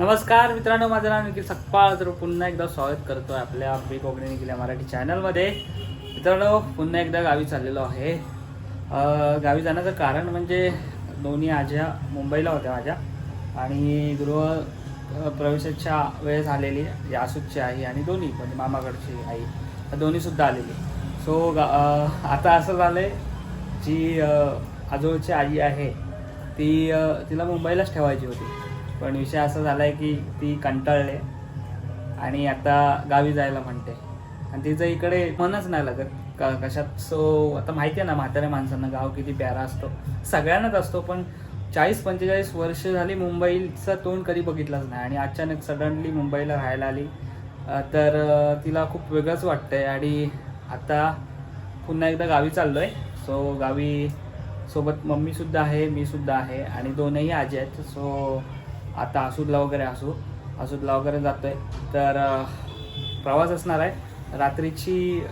नमस्कार मित्रांनो माझं नाव निखिल सकपाळ. तर पुन्हा एकदा स्वागत करतोय आपल्या बी कोकणी निखिल मराठी चॅनलमध्ये मित्रांनो पुन्हा एकदा गावी चाललेलो आहे. गावी जाण्याचं कारण म्हणजे दोन्ही आज्या मुंबईला होत्या माझ्या. आणि गृह प्रवेशाच्या वेळ झालेली यासूची आई आणि दोन्ही म्हणजे मामाकडची आई दोन्हीसुद्धा आलेली. सो गा आता असं झालं आहे जी आजोळची आई आहे ती तिला मुंबईलाच ठेवायची होती. पण विषय असा झाला आहे की ती कंटाळले आणि आता गावी जायला म्हणते. आणि तिचं इकडे मनच नाही लागत. क कशात? सो आता माहिती आहे ना म्हाताऱ्या माणसांना गाव किती प्यारा असतो. सगळ्यांनाच असतो पण चाळीस पंचेचाळीस वर्ष झाली मुंबईचं तोंड कधी बघितलंच नाही. आणि अचानक सडनली मुंबईला राहायला आली. तर तिला खूप वेगळंच वाटतंय. आणि आता पुन्हा एकदा गावी चाललो आहे सो गावी सोबत मम्मीसुद्धा आहे मी सुद्धा आहे. आणि दोनही आजी आहेत. सो आता आसूदला वगैरे असू आसूदला वगैरे जातो आहे तर प्रवास असणार आहे. रात्रीची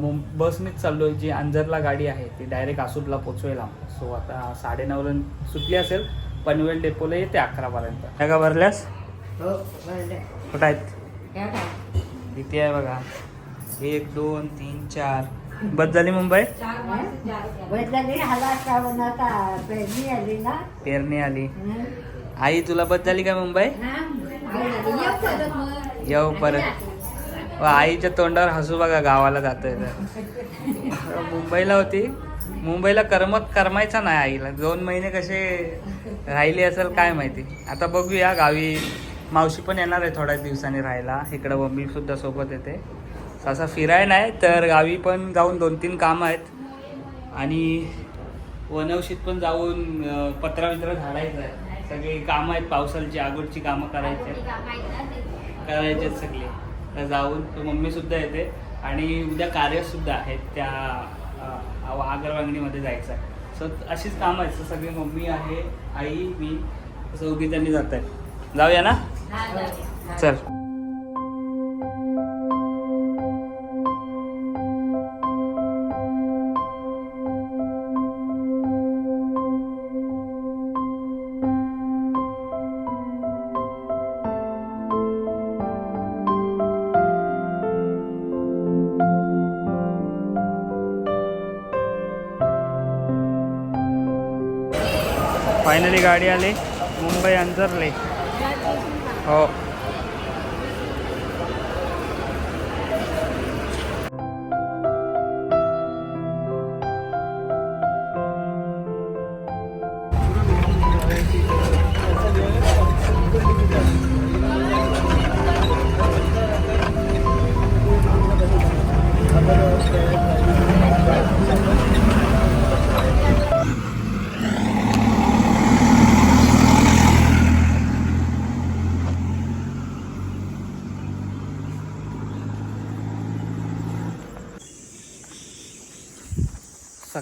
मुं बसनीच चाललो आहे जी अंजरला गाडी आहे ती डायरेक्ट आसूदला पोचवेल आम्हाला सो आता साडेनऊला सुटली असेल पनवेल डेपोला येते अकरापर्यंत. काय का भरल्यास? हो कुठं आहेत? इथे आहे बघा. एक दोन तीन चार. बस झाली मुंबई? पेरणी आली ना? पेरणी आली. आई तुला बस झाली का मुंबई? येऊ परत. आईच्या तोंडावर हसू बघा गावाला जातोय तर. मुंबईला होती. मुंबईला करमत करमायचा नाही आईला. दोन महिने कसे राहिले असेल काय माहिती. आता बघूया गावी मावशी पण येणार आहे थोड्या दिवसांनी राहायला. इकडं मम्मी सुद्धा सोबत येते. असा फिराय नाही तर गावी पण जाऊन दोन तीन कामं आहेत. आणि वनवशीत पण जाऊन पत्रा बित्रा झाडायचं आहे. सगळी कामं आहेत पावसाळची आगोडची कामं करायची. आहेत करायचे आहेत सगळे. तर जाऊन तो मम्मी सुद्धा येते आणि उद्या कार्यसुद्धा आहेत त्या आगरवांगणीमध्ये जायचं. आहे सो अशीच कामं आहेत. सो सगळी मम्मी आहे आई मी चौघी त्यांनी जात आहेत जाऊया ना? चल. फायनली गाडी आली. मुंबई अंतरले हो.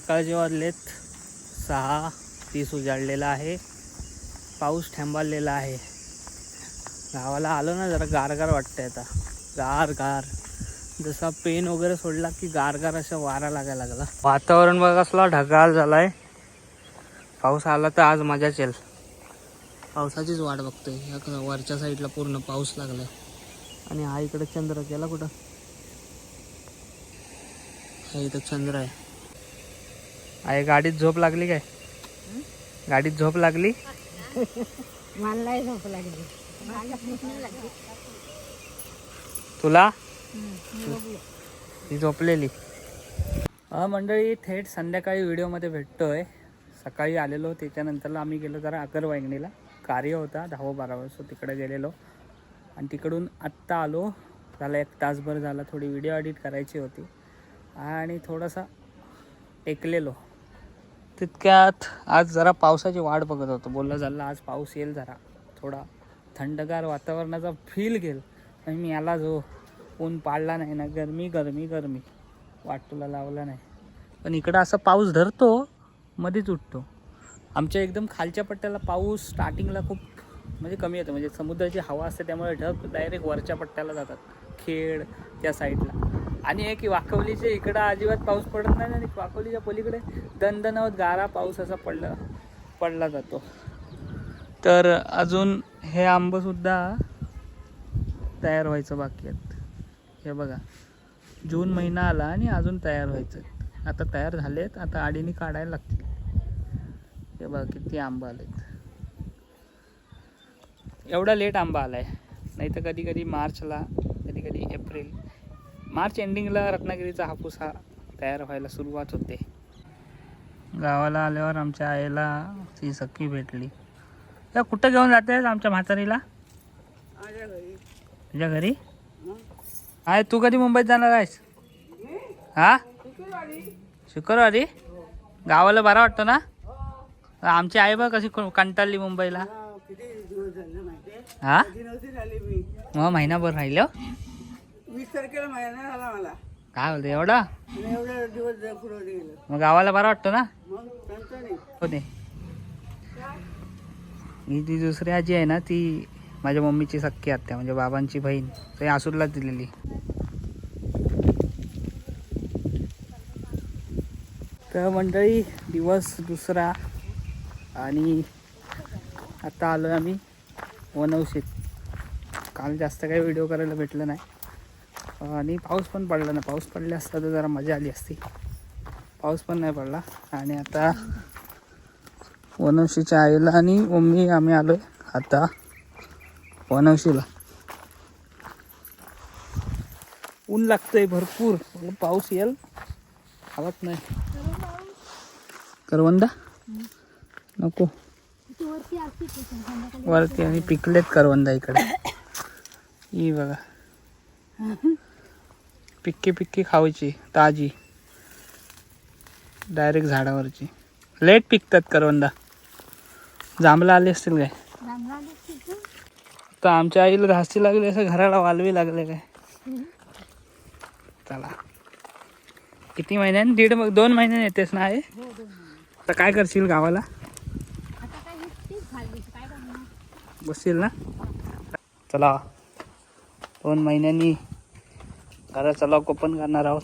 सकाळचे वाजलेत सहा तीस उजाडलेला आहे पाऊस थांबलेला आहे. गावाला आलो ना जरा गारगार वाटतं आता. गार गार जसा पेन वगैरे सोडला की गारगार असा वारा लागायला लागला. वातावरण बघा कसला ढगाळ झालाय. पाऊस आला तर आज मजाच येईल. पावसाचीच वाट बघतोय. या वरच्या साईडला पूर्ण पाऊस लागला आणि हा इकडे चंद्र गेला कुठं? हा इथं चंद्र आहे. आहे गाडीत झोप लागली काय? गाडीत झोप लागली? झोप लागली. तुला? ती झोपलेली. हा मंडळी थेट संध्याकाळी व्हिडिओमध्ये भेटतोय. सकाळी आलेलो त्याच्यानंतरला आम्ही गेलो जरा अकरवाईंगणीला कार्य होता दहावं बारावं सो तिकडे गेलेलो. आणि तिकडून आत्ता आलो. झाला एक तासभर झाला थोडी व्हिडिओ एडिट करायची होती. आणि थोडासा टेकलेलो. तितक्यात आज जरा पावसाची वाट बघत होतो. बोललं झालं आज पाऊस येईल जरा. थोडा थंडगार वातावरणाचा फील घेईल. आणि मी याला जो ऊन पाडला नाही ना गरमी गरमी गरमी. वाटूला लावला नाही. पण इकडं असा पाऊस धरतो मध्येच उठतो. आमच्या एकदम खालच्या पट्ट्याला पाऊस स्टार्टिंगला खूप म्हणजे कमी येतो. म्हणजे समुद्राची हवा असते त्यामुळे ढग डायरेक्ट वरच्या पट्ट्याला जातात. खेड त्या साईडला आणि एक वाकवलीच्या इकडं अजिबात पाऊस पडत नाही आणि वाकवलीच्या पलीकडे दणदणावत गारा पाऊस असा पडला पडला जातो. तर अजून हे आंबंसुद्धा तयार व्हायचं बाकी आहेत. हे बघा जून महिना आला आणि अजून तयार व्हायचं आता तयार झालेत आता आडीने काढायला लागतील. हे बघा किती आंबा आलेत. एवढा लेट आंबा आलाय. नाही तर कधी कधी मार्चला कधी कधी एप्रिल. मार्च एंडिंगला रत्नागिरीचा हापूस हा तयार व्हायला सुरुवात होते. गावाला आल्यावर आमच्या आईला ती सख्खी भेटली. या कुठं घेऊन जातेस आमच्या म्हातारीला? तुझ्या घरी. आहे तू कधी मुंबईत जाणार आहेस? हा? शुक्रवारी. गावाला बरा वाटतो ना? आमची आई बघ कशी कंटाळली मुंबईला. हा? मग महिनाभर राहिलं हो. वीस तारखेला महिना झाला मला काय बोलतो एवढा? दिवस गेलं. मग गावाला बरा वाटतो ना? मग सांगतो नाही. हो दे. ही ती दुसरी आजी आहे ना ती माझ्या मम्मीची सख्खी आत्या म्हणजे बाबांची बहीण ते आसूरलाच दिलेली. तर मंडळी दिवस दुसरा आणि आता आलो आम्ही वनवशीत काल जास्त काही व्हिडिओ करायला भेटलं नाही. आणि पाऊस पण पडला नाही पाऊस पडला असता तर जरा मजा आली असती. पाऊस पण नाही पडला. आणि आता वनवशीच्या आईला आणि मम्मी आम्ही आलोय आता वनवशीला ऊन लागतंय भरपूर. पाऊस येईल हवाच नाही. करवंदा? नको. वरती आणि पिकलेत करवंदा इकडे. ही बघा. पिक्की पिक्की खावायची ताजी. डायरेक्ट झाडावरची. लेट पिकतात करवंदा. जांभला आले असतील काय? तर आमच्या आईला घासी लागली असं घराला वालवी लागले काय? चला. किती महिन्यान? दीड मग दोन महिन्याने येतेस ना आहे आता काय करशील गावाला? बसशील ना? चला. दोन महिन्यांनी घराचा लॉक ओपन करणार आहोत.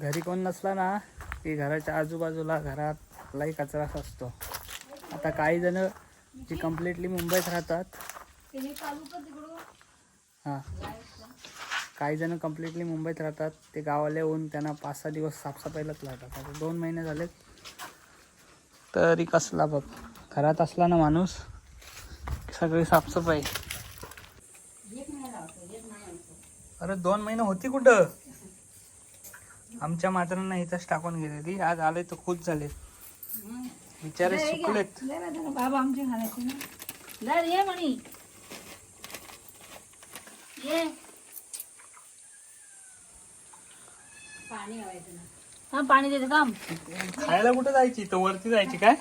घरी कोण नसला ना की घराच्या आजूबाजूला घरात लई कचराच असतो. आता काही जण जी कम्प्लिटली मुंबईत राहतात हां. काही जण कम्प्लिटली मुंबईत राहतात ते गावाला येऊन त्यांना पाच सहा दिवस साफसफाईलाच लागतात आता दोन महिने झालेत. तरी कसला बघ. घरात असला ना माणूस सगळी साफसफाई. अरे दोन महिने होती कुठं? आमच्या मात्रांना इथंच टाकून गेलेली. आज आले तर खुश झाले. बिचारे सुकलेत. बाबा आमचे घालायचे पाणी हवायचं ना हा पाणी देते काम खायला कुठं जायची? तर वरती जायची काय?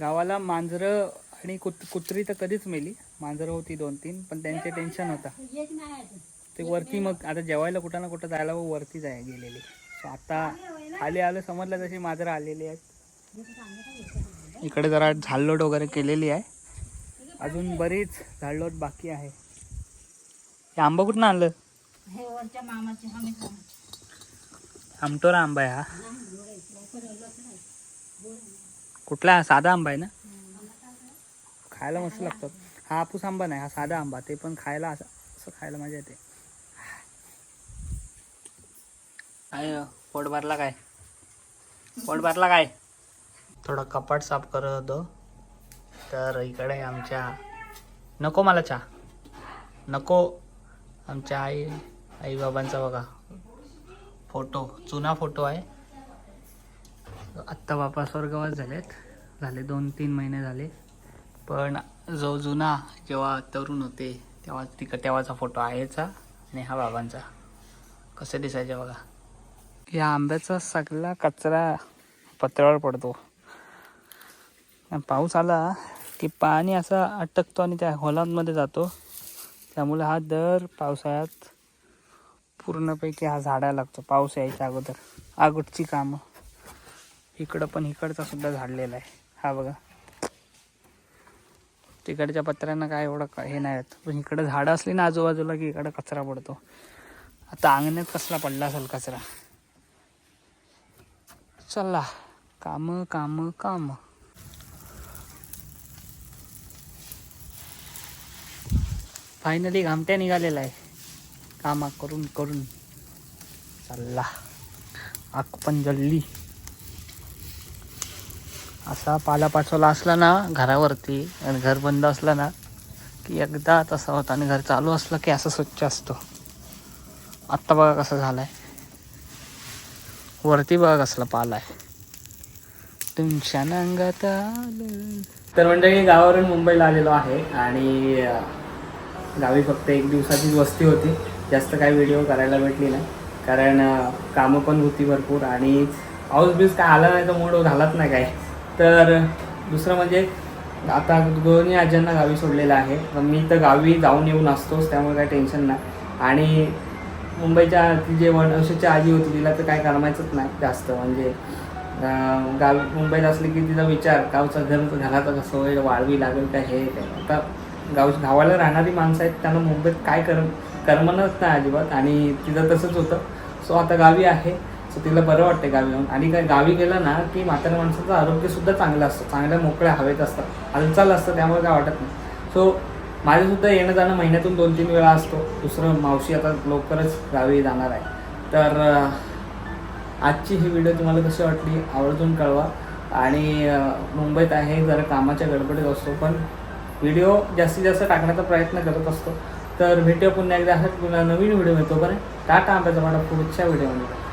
गावाला मांजरं आणि कुत कुत्री तर कधीच मेली. मांजरं होती दोन तीन पण त्यांचे टेन्शन होता. ते वरती मग आता जेवायला कुठं ना कुठं जायला वरती जाय गेलेली. सो आता आले आलं समजलं तशी मांजरं आलेली आहेत. इकडे जरा झाडलोट वगैरे केलेली आहे. अजून बरीच झाडलोट बाकी आहे. हे आंबा कुठनं आणलं? हे वरच्या मामाचे हमी आमटोरा आंबा आहे हा. कुठला? हा? साधा आंबा आहे ना? खायला मस्त लागतात. हा हापूस आंबा नाही हा साधा आंबा. ते पण खायला असं असं खायला मजा येते. काय पोट भरला काय? पोट भरला काय? थोडं कपाट साफ करत होतो. तर इकडे आमच्या नको मला चहा. नको. आमच्या आई आई बाबांचा बघा. फोटो जुना फोटो आहे. आत्ता बापा स्वर्गवास झालेत. झाले दोन तीन महिने झाले. पण जो जुना जेव्हा तरुण होते तेव्हा तिक तेव्हाचा फोटो आहेचा आणि हा बाबांचा. कसे दिसायचे बघा. या आंब्याचा सगळा कचरा पत्रावर पडतो. पाऊस आला की पाणी असं अटकतो आणि त्या होलांमध्ये जातो. त्यामुळे हा दर पावसाळ्यात पूर्णपैकी हा झाडायला लागतो. पाऊस यायच्या अगोदर. आगोटची कामं. इकडं पण इकडचा सुद्धा झाडलेला आहे. हा बघा. तिकडच्या पत्र्यांना काय एवढं का- हे नाही येत पण इकडं झाडं असली ना आजूबाजूला की इकडं कचरा पडतो. आता अंगणात कसला पडला असेल कचरा? चला. कामं कामं कामं. फायनली घामट्या निघालेला आहे. कामा करून करून. चालला आग पण जल्ली असा पालापाचोला असला ना घरावरती आणि घर बंद असलं ना की एकदा तसा होता आणि घर चालू असलं की असं स्वच्छ असतो. आत्ता बघा कसं झालंय. वरती बघा कसला पाला आहे. तुमच्या अंगात तर म्हणजे गावावरून मुंबईला आलेलो आहे आणि गावी फक्त एक दिवसाचीच वस्ती होती. जास्त काही व्हिडिओ करायला भेटली नाही. कारण कामं पण होती भरपूर आणि पाऊस बीस काय आला नाही तर मूड झालाच नाही काय तर दुसरं म्हणजे आता दोन्ही आज्यांना गावी सोडलेलं आहे. पण मी तर गावी जाऊन येऊन असतोच त्यामुळे काही टेन्शन नाही. आणि मुंबईच्या ती जे वनवशीची आजी होती तिला तर काय कामायचंच नाही जास्त. म्हणजे गाव गावी मुंबईत असली की तिचा विचार गावचा घर घराचं कसं होईल वाळवी लागेल काय हे काय. आता गाव गावाला राहणारी माणसं आहेत त्यांना मुंबईत काय कर करमणच नाही अजिबात. आणि तिचं तसंच होतं. सो आता गावी आहे. सो तिला बरं वाटतं गावी जाऊन. आणि काय गावी गेलं ना की म्हाताऱ्या माणसाचं आरोग्यसुद्धा चांगलं असतं. चांगल्या मोकळ्या हवेत असतं. हालचाल असतं त्यामुळे काय वाटत नाही. सो माझंसुद्धा येणं जाणं महिन्यातून दोन तीन वेळा असतो. दुसरं मावशी आता लवकरच गावी जाणार आहे. तर आजची ही व्हिडिओ तुम्हाला कशी वाटली? आवर्जून कळवा. आणि मुंबईत आहे जरा कामाच्या गडबडीत असतो. पण व्हिडिओ जास्तीत जास्त टाकण्याचा प्रयत्न करत असतो. तर भेटूया पुन्हा एकदा असं पुन्हा नवीन व्हिडिओ मिळतो बरं टाटा आंब्याचा मला पुढच्या व्हिडिओमध्ये.